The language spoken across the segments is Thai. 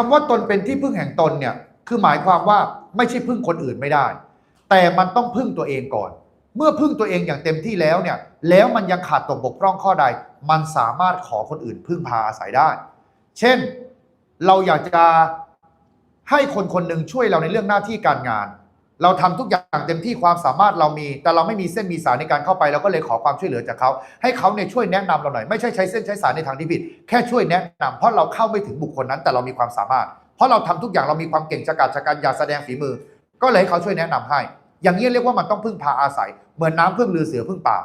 คำว่าตนเป็นที่พึ่งแห่งตนเนี่ยคือหมายความว่าไม่ใช่พึ่งคนอื่นไม่ได้ แต่มันต้องพึ่งตัวเองก่อน เมื่อพึ่งตัวเองอย่างเต็มที่แล้วเนี่ยแล้วมันยังขาดตกบกพร่องข้อใด มันสามารถขอคนอื่นพึ่งพาอาศัยได้ เช่น เราอยากจะให้คนคนหนึ่งช่วยเราในเรื่องหน้าที่การงาน เราทำทุกอย่างเต็มที่ความสามารถเรามี แต่เราไม่มีเส้นมีสายในการเข้าไปเราก็เลยขอความช่วยเหลือจากเขาให้เขาเนี่ยช่วยแนะนำเราหน่อยไม่ใช่ใช้เส้นใช้สายในทางที่ผิด แค่ช่วยแนะนำเพราะเราเข้าไม่ถึงบุคคลนั้น แต่เรามีความสามารถ เพราะเราทำทุกอย่างเรามีความเก่งชะกาจชะกันอยากแสดงฝีมือ ก็เลยให้เขาช่วยแนะนำให้ อย่างนี้เรียกว่ามันต้องพึ่งพาอาศัย เหมือนน้ำพึ่งเรือเสือพึ่งป่า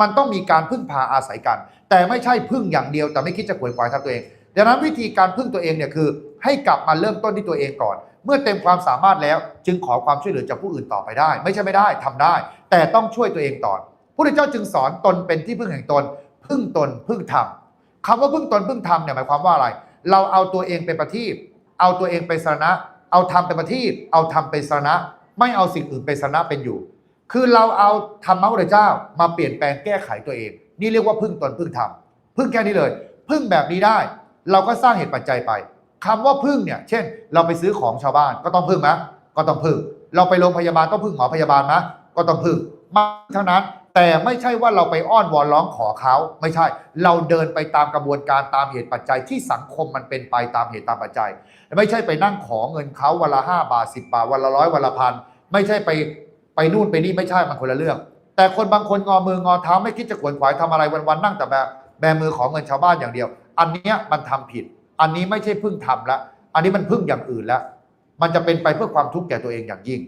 มันต้องมีการพึ่งพาอาศัยกัน แต่ไม่ใช่พึ่งอย่างเดียวแต่ไม่คิดจะขวนขวายทำตัวเองดังนั้นวิธีการพึ่งตัวเองเนี่ยคือ ให้กลับมาเริ่มต้นที่ตัวเองก่อน เมื่อเต็มความสามารถแล้ว จึงขอความช่วยเหลือจากผู้อื่นต่อไปได้ ไม่ใช่ไม่ได้ทำได้ แต่ต้องช่วยตัวเองก่อนพระเจ้าจึงสอนตนเป็นที่พึ่งแห่งตน พึ่งตนพึ่งธรรมคำว่าพึ่งตนพึ่งธรรมเนี่ยหมายความว่าอะไร เราเอาตัวเองเป็นประทีปเอาตัวเองเป็นสระเอาธรรมเป็นประทีปเอาธรรมเป็นสระไม่เอาสิ่งอื่นเป็นสระเป็นอยู่ คือเราเอาธรรมะพระเจ้ามาเปลี่ยนแปลงแก้ไขตัวเอง นี่เรียกว่าพึ่งตนพึ่งธรรมพึ่งแค่นี้เลย พึ่งแบบนี้ได้ เราก็สร้างเหตุปัจจัยไป คำว่าพึ่งเนี่ย เช่น เราไปซื้อของชาวบ้านก็ต้องพึ่งไหมก็ต้องพึ่ง เราไปโรงพยาบาลต้องพึ่งหมอพยาบาลไหมก็ต้องพึ่งมาเท่านั้น แต่ไม่ใช่ว่าเราไปอ้อนวอนร้องขอเขาไม่ใช่ เราเดินไปตามกระบวนการตามเหตุปัจจัยที่สังคมมันเป็นไปตามเหตุตามปัจจัย ไม่ใช่ไปนั่งขอเงินเขาวันละห้าบาทสิบบาทวันละร้อยวันละพันไม่ใช่ไปไปนู่นไปนี่ไม่ใช่มันคนละเรื่อง แต่คนบางคนงอมืองอเท้าไม่คิดจะขวนขวายทำอะไรวันๆนั่งแต่แบบแบมือของเงินชาวบ้านอย่างเดียว อันเนี้ยมันทำผิด อันนี้ไม่ใช่พึ่งทำละ อันนี้มันพึ่งอย่างอื่นแล้ว มันจะเป็นไปเพื่อความทุกข์แก่ตัวเองอย่างยิ่ง